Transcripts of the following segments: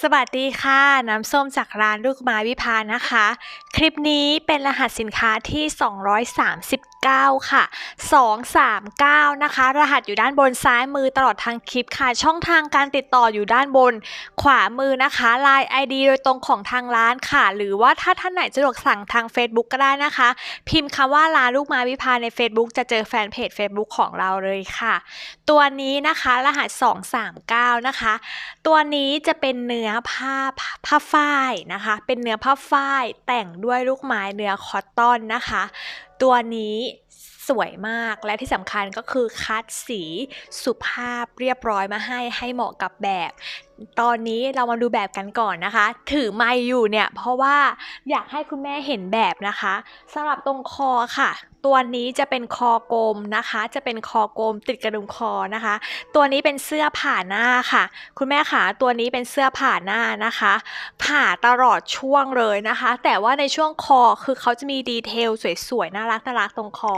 สวัสดีค่ะ น้ำส้มจากร้านลูกไม้วิพานะคะ คลิปนี้เป็นรหัสสินค้าที่ 9 ค่ะ 239 นะคะ รหัสอยู่ด้านบนซ้ายมือตลอดทางคลิปค่ะ ช่องทางการติดต่ออยู่ด้านบน ขวามือนะคะ Line ID โดยตรงของทางร้านค่ะ หรือว่าถ้าท่านไหนสะดวกสั่งทาง Facebook ก็ได้นะคะ พิมพ์คำว่าร้านลูกไม้วิพาใน Facebook จะเจอแฟนเพจ Facebook ของเราเลยค่ะ ตัวนี้นะคะรหัส 239 นะคะ ตัวนี้จะเป็นเนื้อผ้าผ้าฝ้ายนะคะ เป็นเนื้อผ้าฝ้ายแต่งด้วยลูกไม้เนื้อคอตตอนนะคะ ตัวนี้สวยมากและที่สำคัญก็คือคัดสีสุภาพเรียบร้อยมาให้ให้เหมาะกับแบบ ตอนนี้เรามาดูแบบกันก่อนนะคะ ถือไม้อยู่เนี่ยเพราะว่าอยากให้คุณแม่เห็นแบบนะคะสำหรับตรงคอค่ะ ตัวนี้จะเป็นคอกลมนะคะ จะเป็นคอกลมติดกระดุมคอนะคะ ตัวนี้เป็นเสื้อผ่าหน้าค่ะ คุณแม่ขาตัวนี้เป็นเสื้อผ่าหน้านะคะ ผ่าตลอดช่วงเลยนะคะ แต่ว่าในช่วงคอคือเขาจะมีดีเทลสวยๆน่ารักน่ารักตรงคอ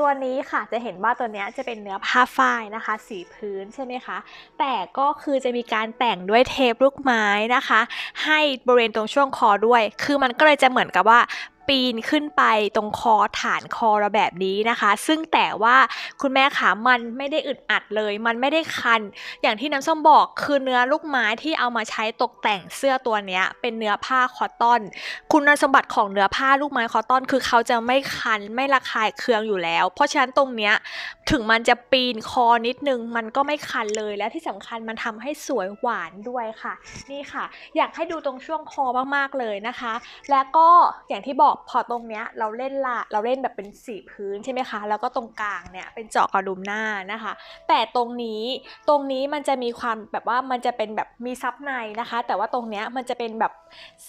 ตัวนี้ค่ะจะเห็นว่าตัวนี้จะเป็นเนื้อผ้าฝ้ายนะคะ สีพื้นใช่ไหมคะ แต่ก็คือจะมีการแต่งด้วยเทปลูกไม้นะคะ ให้บริเวณตรงช่วงคอด้วย คือมันก็เลยจะเหมือนกับว่า ปีนขึ้นไปตรงคอฐานคอเราแบบนี้นะคะ ซึ่งแต่ว่าคุณแม่ขามันไม่ได้อึดอัดเลย มันไม่ได้คัน อย่างที่น้ำส้มบอกคือเนื้อลูกไม้ที่เอามาใช้ตกแต่งเสื้อตัวเนี้ยเป็นเนื้อผ้าคอตตอน คุณสมบัติของเนื้อผ้าลูกไม้คอตตอน คือเขาจะไม่คันไม่ระคายเคืองอยู่แล้ว เพราะฉะนั้นตรงเนี้ยถึงมันจะปีนคอนิดนึงมันก็ไม่คันเลยและที่สำคัญมันทำให้สวยหวานด้วยค่ะ นี่ค่ะ อยากให้ดูตรงช่วงคอมากๆเลยนะคะ แล้วก็อย่างที่บอกพอตรงเนี้ยเราเล่นละเราเล่นแบบเป็นสีพื้นใช่ไหมคะ แล้วก็ตรงกลางเนี่ยเป็นเจาะกระดุมหน้านะคะ แต่ตรงนี้ตรงนี้มันจะมีความแบบว่ามันจะเป็นแบบมีซับในนะคะ แต่ว่าตรงเนี้ยมันจะเป็นแบบ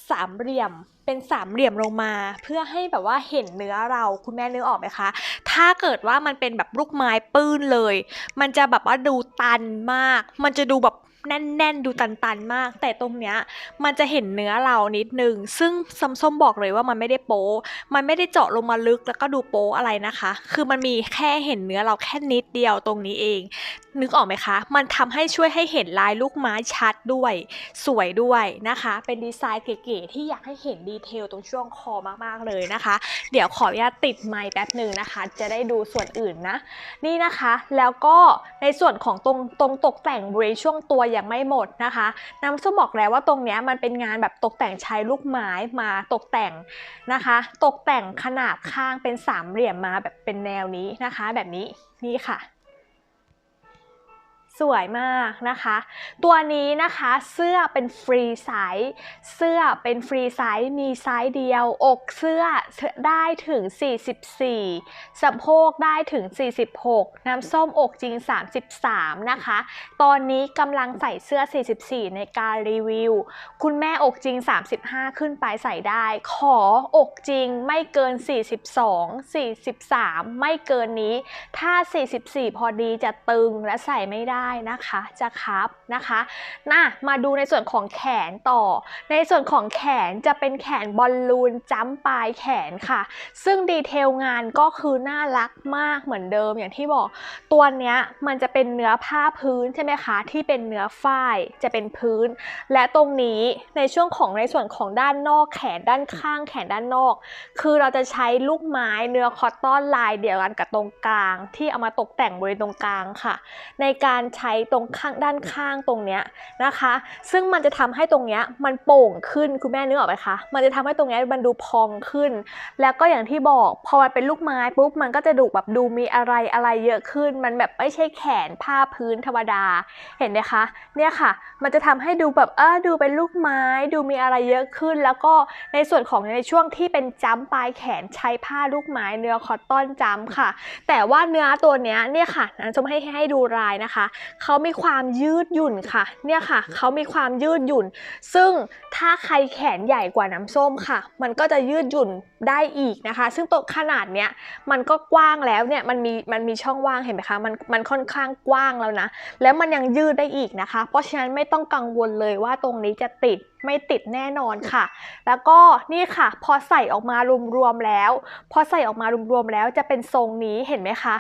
สามเหลี่ยมเป็นสามเหลี่ยมลงมา เพื่อให้แบบว่าเห็นเนื้อเราคุณแม่นึกออกไหมคะ ถ้าเกิดว่ามันเป็นแบบลูกไม้ปื้นเลย มันจะแบบว่าดูตันมาก มันจะดูแบบ แน่นๆ ดูตันๆมาก แต่ตรงเนี้ยมันจะเห็นเนื้อเรานิดนึง ซึ่งซัมส้มบอกเลยว่ามันไม่ได้โป๊มันไม่ได้เจาะลงมาลึกแล้วก็ดูโป๊อะไรนะคะ คือมันมีแค่เห็นเนื้อเราแค่นิดเดียวตรงนี้เอง นึกออกไหมคะ มันทำให้ช่วยให้เห็นลายลูกไม้ชัดด้วย สวยด้วยนะคะ เป็นดีไซน์เก๋ๆที่อยากให้เห็นดีเทลตรงช่วงคอมากๆเลยนะคะ เดี๋ยวขออนุญาตติดไมค์แป๊บหนึ่งนะคะ จะได้ดูส่วนอื่นนะ นี่นะคะ แล้วก็ในส่วนของตรงตรงตกแต่งบริเวณช่วงตัวยังไม่หมดนะคะน้ำส้มบอกแล้วว่าตรงเนี้ยมันเป็นงานแบบตกแต่งใช้ลูกไม้มาตกแต่งนะคะ ตกแต่งขนาบข้างเป็นสามเหลี่ยมมาแบบเป็นแนวนี้นะคะ แบบนี้นี่ค่ะ สวยมากนะคะ ตัวนี้นะคะเสื้อเป็นฟรีไซส์เสื้อเป็นฟรีไซส์มีไซส์เดียว อกเสื้อได้ถึง 44 สะโพกได้ถึง 46 น้ำส้มอกจริง 33 นะคะ ตอนนี้กำลังใส่เสื้อ 44 ในการรีวิว คุณแม่อกจริง 35 ขึ้นไปใส่ได้ ขออกจริงไม่เกิน 42 43 ไม่เกินนี้ ถ้า 44 พอดีจะตึงและใส่ไม่ได้นะคะจะคับนะคะน่ะมาดูในส่วนของแขนต่อ ในส่วนของแขนจะเป็นแขนบอลลูนจ้ำปลายแขนค่ะ ซึ่งดีเทลงานก็คือน่ารักมากเหมือนเดิมอย่างที่บอกตัวเนี้ยมันจะเป็นเนื้อผ้าพื้นใช่ไหมคะ ที่เป็นเนื้อฝ้ายจะเป็นพื้น และตรงนี้ในช่วงของในส่วนของด้านนอกแขนด้านข้างแขนด้านนอก คือเราจะใช้ลูกไม้เนื้อคอตตอนลายเดียวกันกับตรงกลาง ที่เอามาตกแต่งบริเวณตรงกลางค่ะ ในการใช้ตรงข้างด้านข้างตรงเนี้ยนะคะ ซึ่งมันจะทำให้ตรงเนี้ยมันโป่งขึ้นคุณแม่นึกออกไหมคะมันจะทำให้ตรงเนี้ยมันดูพองขึ้น แล้วก็อย่างที่บอกพอมันเป็นลูกไม้ปุ๊บมันก็จะดูแบบดูมีอะไรอะไรเยอะขึ้น มันแบบไม่ใช่แขนผ้าพื้นธรรมดาเห็นไหมคะเนี่ยค่ะ มันจะทำให้ดูแบบเออดูเป็นลูกไม้ ดูมีอะไรเยอะขึ้น แล้วก็ในส่วนของในช่วงที่เป็นจ้ำปลายแขนใช้ผ้าลูกไม้เนื้อคอตตอนจ้ำค่ะ แต่ว่าเนื้อตัวเนี้ยเนี่ยค่ะนะจะให้ให้ดูลายนะคะเขามีความยืดหยุ่นค่ะ เนี่ยค่ะ เขามีความยืดหยุ่น ซึ่งถ้าใครแขนใหญ่กว่าน้ำส้มค่ะ มันก็จะยืดหยุ่นได้อีกนะคะ ซึ่งตัวขนาดเนี้ยมันก็กว้างแล้วเนี่ยมันมีมันมีช่องว่างเห็นไหมคะมันมันค่อนข้างกว้างแล้วนะ แล้วมันยังยืดได้อีกนะคะ เพราะฉะนั้นไม่ต้องกังวลเลยว่าตรงนี้จะติดไม่ติดแน่นอนค่ะ แล้วก็นี่ค่ะ พอใส่ออกมารวมๆแล้ว พอใส่ออกมารวมๆแล้วจะเป็นทรงนี้เห็นไหมคะ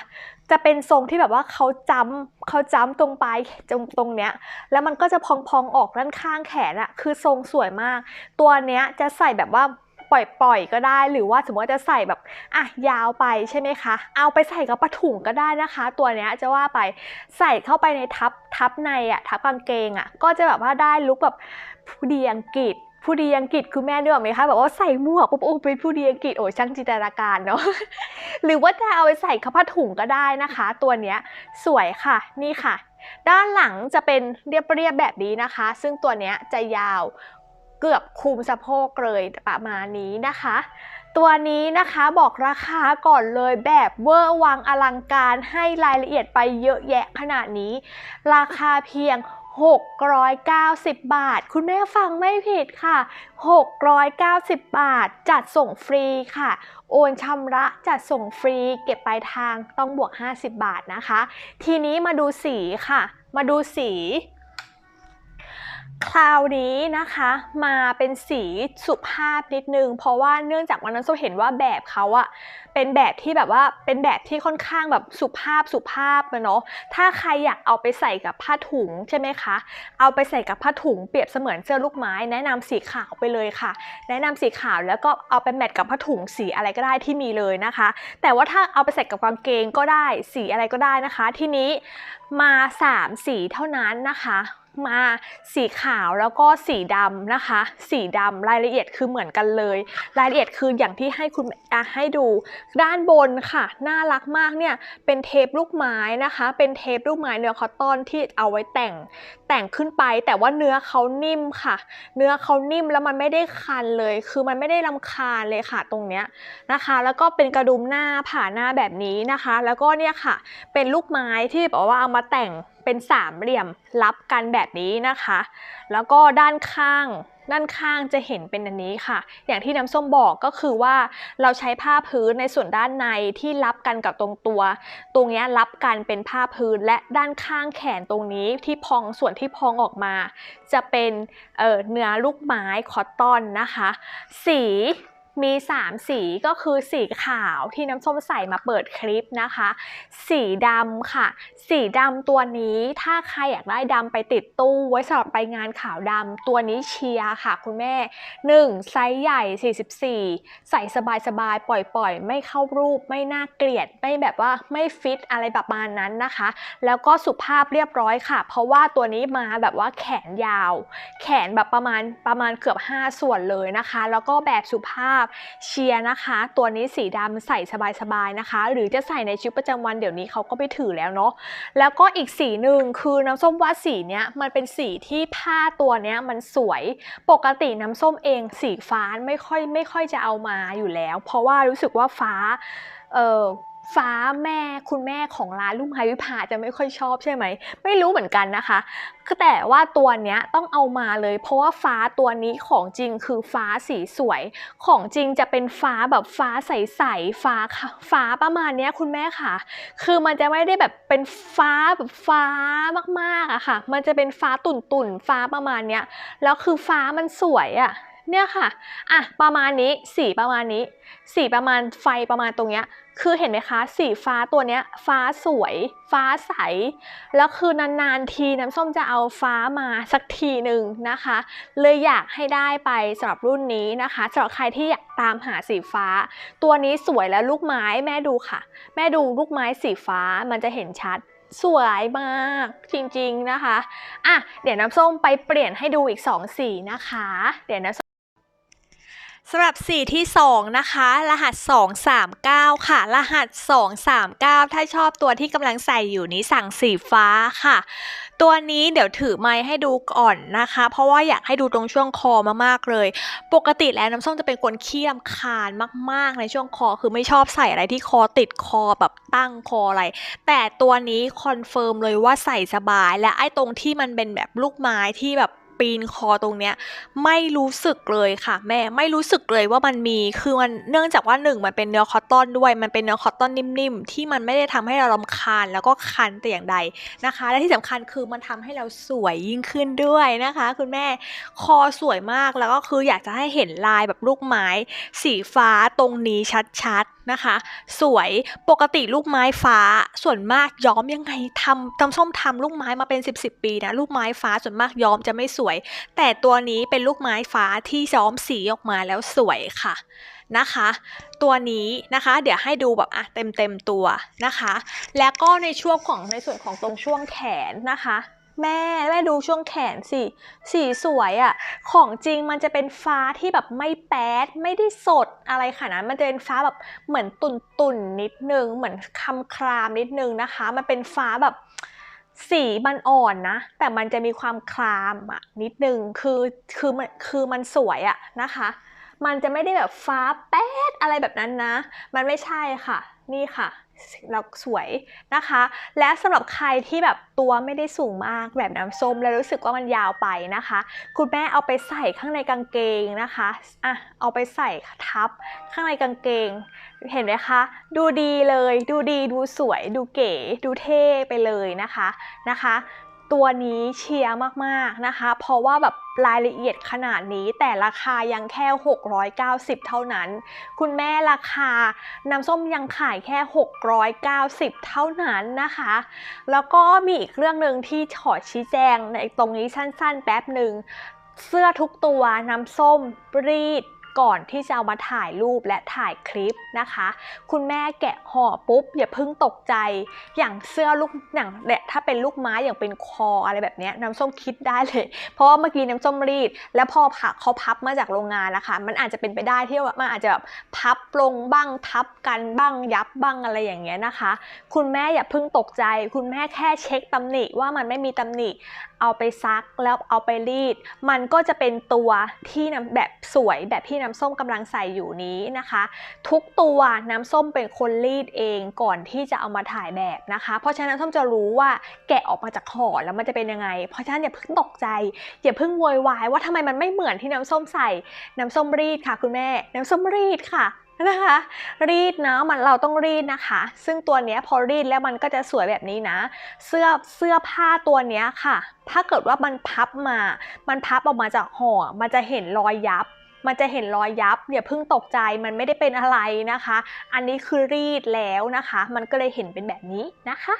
จะเป็นทรงที่แบบว่าเขาจ้ำเขาจ้ำตรงปลายตรงตรงเนี้ย แล้วมันก็จะพองๆออกด้านข้างแขนอะคือทรงสวยมาก ตัวเนี้ยจะใส่แบบว่าปล่อยๆก็ได้หรือว่าสมมติว่าจะใส่แบบอะยาวไปใช่ไหมคะ เอาไปใส่กับผ้าถุงก็ได้นะคะ ตัวเนี้ยจะว่าไปใส่เข้าไปในทับทับในอะทับกางเกงอะก็จะแบบว่าได้ลุคแบบผู้ดีอังกฤษ ผู้ดีอังกฤษคือแม่นึกออไหมคะแบบว่าใส่หมวกปุ๊บโอ้เป็นผู้ดีอังกฤษโอ้ช่างจินตนาการเนาะหรือว่าจะเอาไปใส่กับผ้าถุงก็ได้นะคะ ตัวเนี้ยสวยค่ะนี่ค่ะ ด้านหลังจะเป็นเรียบๆแบบนี้นะคะ ซึ่งตัวเนี้ยจะยาวเกือบคุมสะโพกเลยประมาณนี้นะคะ ตัวนี้นะคะบอกราคาก่อนเลยแบบเวอร์วังอลังการให้รายละเอียดไปเยอะแยะขนาดนี้ ราคาเพียง 690 บาท คุณแม่ฟังไม่ผิดค่ะ 690 บาท จัดส่งฟรีค่ะ โอนชำระจัดส่งฟรี เก็บปลายทางต้องบวก 50 บาทนะคะ ทีนี้มาดูสีค่ะ มาดูสีคราวนี้นะคะมาเป็นสีสุภาพนิดนึง เพราะว่าเนื่องจากวันนั้นโซเห็นว่าแบบเขาอะ เป็นแบบที่แบบว่าเป็นแบบที่ค่อนข้างแบบสุภาพสุภาพอะเนาะถ้าใครอยากเอาไปใส่กับผ้าถุงใช่ไหมคะเอาไปใส่กับผ้าถุงเปรียบเสมือนเสื้อลูกไม้ แนะนำสีขาวไปเลยค่ะ แนะนำสีขาวแล้วก็เอาไปแมทกับผ้าถุงสีอะไรก็ได้ที่มีเลยนะคะ แต่ว่าถ้าเอาไปใส่กับกางเกงก็ได้สีอะไรก็ได้นะคะ ทีนี้มา 3 สีเท่านั้นนะคะมาสีขาวแล้วก็สีดำนะคะ สีดำรายละเอียดคือเหมือนกันเลย รายละเอียดคืออย่างที่ให้คุณให้ดูด้านบนค่ะน่ารักมากเนี่ยเป็นเทปลูกไม้นะคะ เป็นเทปลูกไม้เนื้อคอตตอนที่เอาไว้แต่งแต่งขึ้นไป แต่ว่าเนื้อเขานิ่มค่ะ เนื้อเขานิ่มแล้วมันไม่ได้คันเลย คือมันไม่ได้รำคาญเลยค่ะตรงเนี้ยนะคะ แล้วก็เป็นกระดุมหน้าผ่าหน้าแบบนี้นะคะ แล้วก็เนี่ยค่ะเป็นลูกไม้ที่แบบว่าเอามาแต่งเป็นสามเหลี่ยมรับกันแบบนี้นะคะ แล้วก็ด้านข้าง ด้านข้างจะเห็นเป็นอันนี้ค่ะ อย่างที่น้ำส้มบอกก็คือว่าเราใช้ผ้าพื้นในส่วนด้านในที่รับกันกับตรงตัว ตรงเนี้ยรับกันเป็นผ้าพื้นและด้านข้างแขนตรงนี้ที่พองส่วนที่พองออกมา จะเป็นเเนื้อลูกไม้คอตตอนนะคะ สี มี 3 สีก็คือสีขาวที่น้ำส้มใส่มาเปิดคลิปนะคะ สีดำค่ะ สีดำตัวนี้ถ้าใครอยากได้ดำไปติดตู้ไว้สำหรับไปงานขาวดำตัวนี้เชียร์ค่ะคุณแม่ 1 ไซส์ใหญ่ 44 ใส่สบายๆ ปล่อยๆ ไม่เข้ารูปไม่น่าเกลียด ไม่แบบว่าไม่ฟิตอะไรประมาณนั้นนะคะ แล้วก็สุภาพเรียบร้อยค่ะ เพราะว่าตัวนี้มาแบบว่าแขนยาว แขนแบบประมาณประมาณเกือบ 5 ส่วนเลยนะคะ แล้วก็แบบสุภาพเชียร์นะคะ ตัวนี้สีดำใส่สบายๆนะคะ หรือจะใส่ในชีวิตประจำวันเดี๋ยวนี้เขาก็ไปถือแล้วเนาะแล้วก็อีกสีหนึ่งคือน้ำส้มว่าสีเนี้ยมันเป็นสีที่ผ้าตัวเนี้ยมันสวย ปกติน้ำส้มเองสีฟ้าไม่ค่อยไม่ค่อยจะเอามาอยู่แล้ว เพราะว่ารู้สึกว่าฟ้าเออ ฟ้าแม่คุณแม่ของร้านลุ่มไฮวิภาจะไม่ค่อยชอบใช่ไหม ไม่รู้เหมือนกันนะคะคือแต่ว่าตัวเนี้ยต้องเอามาเลย เพราะว่าฟ้าตัวนี้ของจริงคือฟ้าสีสวย ของจริงจะเป็นฟ้าแบบฟ้าใสๆฟ้าค่ะฟ้าประมาณเนี้ยคุณแม่ค่ะ คือมันจะไม่ได้แบบเป็นฟ้าแบบฟ้ามากๆอะค่ะ มันจะเป็นฟ้าตุ่นๆฟ้าประมาณเนี้ยแล้วคือฟ้ามันสวยอะ เนี่ยค่ะอะประมาณนี้สีประมาณนี้ สีประมาณไฟประมาณตรงเนี้ยคือเห็นไหมคะสีฟ้าตัวเนี้ยฟ้าสวย ฟ้าใส แล้วคือนานๆทีน้ำส้มจะเอาฟ้ามาสักทีหนึ่งนะคะ เลยอยากให้ได้ไปสำหรับรุ่นนี้นะคะสำหรับใครที่อยากตามหาสีฟ้า ตัวนี้สวยและลูกไม้แม่ดูค่ะ แม่ดูลูกไม้สีฟ้ามันจะเห็นชัดสวยมากจริงๆนะคะ อะ เดี๋ยวน้ำส้มไปเปลี่ยนให้ดูอีก 2 สีนะคะ เดี๋ยวน้ำ สำหรับสีที่ 2 นะคะ รหัส 239 ค่ะ รหัส 239 ถ้าชอบตัวที่กำลังใส่อยู่นี้สั่งสีฟ้าค่ะ ตัวนี้เดี๋ยวถือไม้ให้ดูก่อนนะคะ เพราะว่าอยากให้ดูตรงช่วงคอมากๆเลย ปกติแล้วน้ำส้มจะเป็นคนขี้รำคาญมากๆ ในช่วงคอคือไม่ชอบใส่อะไรที่คอติดคอแบบตั้งคออะไร แต่ตัวนี้คอนเฟิร์มเลยว่าใส่สบายและไอ้ตรงที่มันเป็นแบบลูกไม้ที่แบบ ปีนคอตรงเนี้ยไม่รู้สึกเลยค่ะแม่ไม่รู้สึกเลยว่ามันมีคือมันเนื่องจากว่าหนึ่งมันเป็นเนื้อคอตตอนด้วย มันเป็นเนื้อคอตตอนนิ่มๆ ที่มันไม่ได้ทำให้เรารำคาญแล้วก็คันแต่อย่างใดนะคะ และที่สำคัญคือมันทำให้เราสวยยิ่งขึ้นด้วยนะคะ คุณแม่คอสวยมากแล้วก็คืออยากจะให้เห็นลายแบบลูกไม้ สีฟ้าตรงนี้ชัดๆ นะคะ สวยปกติลูกไม้ฟ้าส่วนมากย้อมยังไงทำตำส้มทำลูกไม้มาเป็น 10บสปีนะลูกไม้ฟ้าส่วนมากย้อมจะไม่สวย แต่ตัวนี้เป็นลูกไม้ฟ้าที่ย้อมสีออกมาแล้วสวยค่ะนะคะ ตัวนี้นะคะเดี๋ยวให้ดูแบบอะเต็มเต็มตัวนะคะ แล้วก็ในช่วงของในส่วนของตรงช่วงแขนนะคะ แม่แม่ดูช่วงแขนสิ สีสวยอะ่ะ ของจริงมันจะเป็นฟ้าที่แบบไม่แป๊ด ไม่ได้สดอะไรขนาดนั้นมันจะเป็นฟ้าแบบเหมือนตุ่นตุ่นๆนิดนึง เหมือนคำครามนิดนึงนะคะ มันเป็นฟ้าแบบสีมันอ่อนนะ แต่มันจะมีความคลามอะนิดนึง คือคือมันคือมันสวยอะนะคะ มันจะไม่ได้แบบฟ้าแป๊ดอะไรแบบนั้นนะ มันไม่ใช่ค่ะ นี่ค่ะเราสวยนะคะ และสำหรับใครที่แบบตัวไม่ได้สูงมากแบบน้ำส้มแล้วรู้สึกว่ามันยาวไปนะคะ คุณแม่เอาไปใส่ข้างในกางเกงนะคะอะเอาไปใส่ทับข้างในกางเกง เห็นไหมคะ ดูดีเลย ดูดีดูสวย ดูเก๋ ดูเท่ไปเลยนะคะนะคะ ตัวนี้เชียร์มากๆนะคะ เพราะว่าแบบรายละเอียดขนาดนี้แต่ราคายังแค่ 690 เท่านั้น คุณแม่ราคาน้ำส้มยังขายแค่ 690 เท่านั้นนะคะ แล้วก็มีอีกเรื่องหนึ่งที่ขอชี้แจงในตรงนี้สั้นๆ แป๊บหนึ่งเสื้อทุกตัวน้ำส้มรีด ก่อนที่จะเอามาถ่ายรูปและถ่ายคลิปนะคะ คุณแม่แกะห่อปุ๊บอย่าเพิ่งตกใจ อย่างเสื้อลูกอย่างเนี่ยถ้าเป็นลูกไม้อย่างเป็นคออะไรแบบนี้น้ำส้มคิดได้เลย เพราะว่าเมื่อกี้น้ำส้มรีด แล้วพอผักเขาพับมาจากโรงงานแล้วค่ะมันอาจจะเป็นไปได้ที่ว่ามันอาจจะแบบพับลงบ้างทับกันบ้างยับบ้างอะไรอย่างเงี้ยนะคะ คุณแม่อย่าเพิ่งตกใจ คุณแม่แค่เช็คตำหนิว่ามันไม่มีตำหนิเอาไปซักแล้วเอาไปรีด มันก็จะเป็นตัวที่น้ำแบบสวยแบบที่น้ำส้มกำลังใส่อยู่นี้นะคะ ทุกตัวน้ำส้มเป็นคนรีดเองก่อนที่จะเอามาถ่ายแบบนะคะ เพราะฉะนั้นน้ำส้มจะรู้ว่าแกะออกมาจากห่อแล้วมันจะเป็นยังไง เพราะฉะนั้นอย่าเพิ่งตกใจอย่าเพิ่งโวยวายว่าทำไมมันไม่เหมือนที่น้ำส้มใส่น้ำส้มรีดค่ะคุณแม่ น้ำส้มรีดค่ะ นะคะ รีดนะมันเราต้องรีดนะคะ ซึ่งตัวเนี้ยพอรีดแล้วมันก็จะสวยแบบนี้นะ เสื้อเสื้อผ้าตัวเนี้ยค่ะ ถ้าเกิดว่ามันพับมา มันพับออกมาจากห่อ มันจะเห็นรอยยับมันจะเห็นรอยยับอย่าเพิ่งตกใจมันไม่ได้เป็นอะไรนะคะ อันนี้คือรีดแล้วนะคะ มันก็เลยเห็นเป็นแบบนี้นะคะ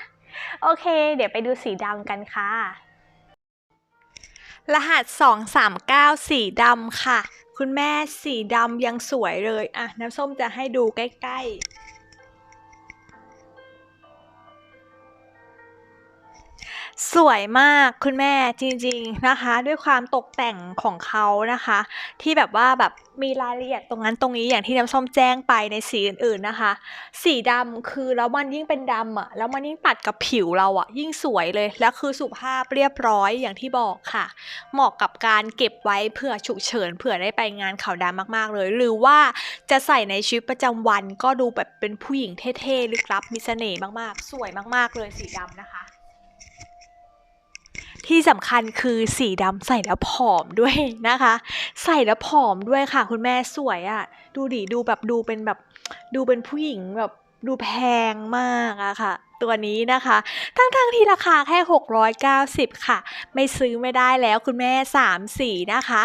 โอเค เดี๋ยวไปดูสีดำกันค่ะ รหัส 239 สีดำค่ะ คุณแม่สีดำยังสวยเลย อะ น้ำส้มจะให้ดูใกล้ ๆ สวยมากคุณแม่จริงๆนะคะ ด้วยความตกแต่งของเขานะคะ ที่แบบว่าแบบมีรายละเอียดตรงนั้นตรงนี้อย่างที่น้ำส้มแจ้งไปในสีอื่นๆนะคะ สีดำคือแล้วมันยิ่งเป็นดำอะแล้วมันยิ่งตัดกับผิวเราอะ ยิ่งสวยเลยแล้วคือสุภาพเรียบร้อยอย่างที่บอกค่ะ เหมาะกับการเก็บไว้เผื่อฉุกเฉินเผื่อได้ไปงานขาวดำมากๆเลย หรือว่าจะใส่ในชีวิตประจำวันก็ดูแบบเป็นผู้หญิงเท่ๆลึกลับมีเสน่ห์มากๆ สวยมากๆเลยสีดำนะคะ ที่สำคัญคือสีดำใส่แล้วผอมด้วยนะคะ ใส่แล้วผอมด้วยค่ะ คุณแม่สวยอะ่ะ ดูดิดูแบบดูเป็นแบบดูเป็นผู้หญิงแบบดูแพงมากอะค่ะ ตัวนี้นะคะ ทั้งๆที่ราคาแค่ 690 ค่ะ ไม่ซื้อไม่ได้แล้วคุณแม่ 3 สีนะคะ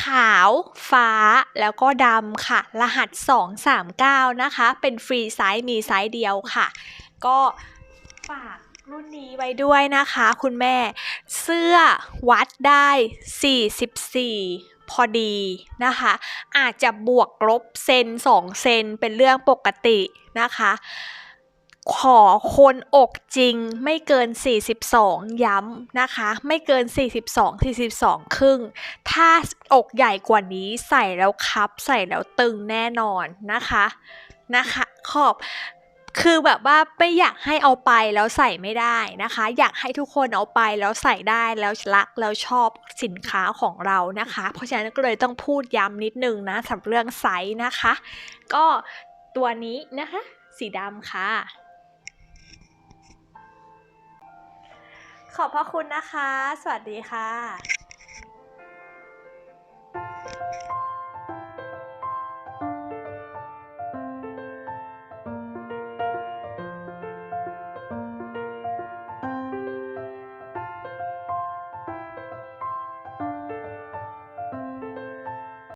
ขาวฟ้าแล้วก็ดำค่ะ รหัส 239 นะคะ เป็นฟรีไซส์มีไซส์เดียวค่ะ ก็ฝาก รุ่นนี้ไว้ด้วยนะคะ คุณแม่ เสื้อวัดได้ 44 พอดีนะคะ อาจจะบวกลบเซน2เซนเป็นเรื่องปกตินะคะ ขอคนอกจริงไม่เกิน 42 ย้ำนะคะ ไม่เกิน 42 42 ครึ่ง ถ้าอกใหญ่กว่านี้ใส่แล้วคับ ใส่แล้วตึงแน่นอนนะคะนะคะ ขอบ คือแบบว่าไม่อยากให้เอาไปแล้วใส่ไม่ได้นะคะ อยากให้ทุกคนเอาไปแล้วใส่ได้แล้วรักแล้วชอบสินค้าของเรานะคะ เพราะฉะนั้นก็เลยต้องพูดย้ำนิดนึงนะสำหรับเรื่องไซส์นะคะ ก็ตัวนี้นะคะ สีดำค่ะ ขอบพระคุณนะคะ สวัสดีค่ะ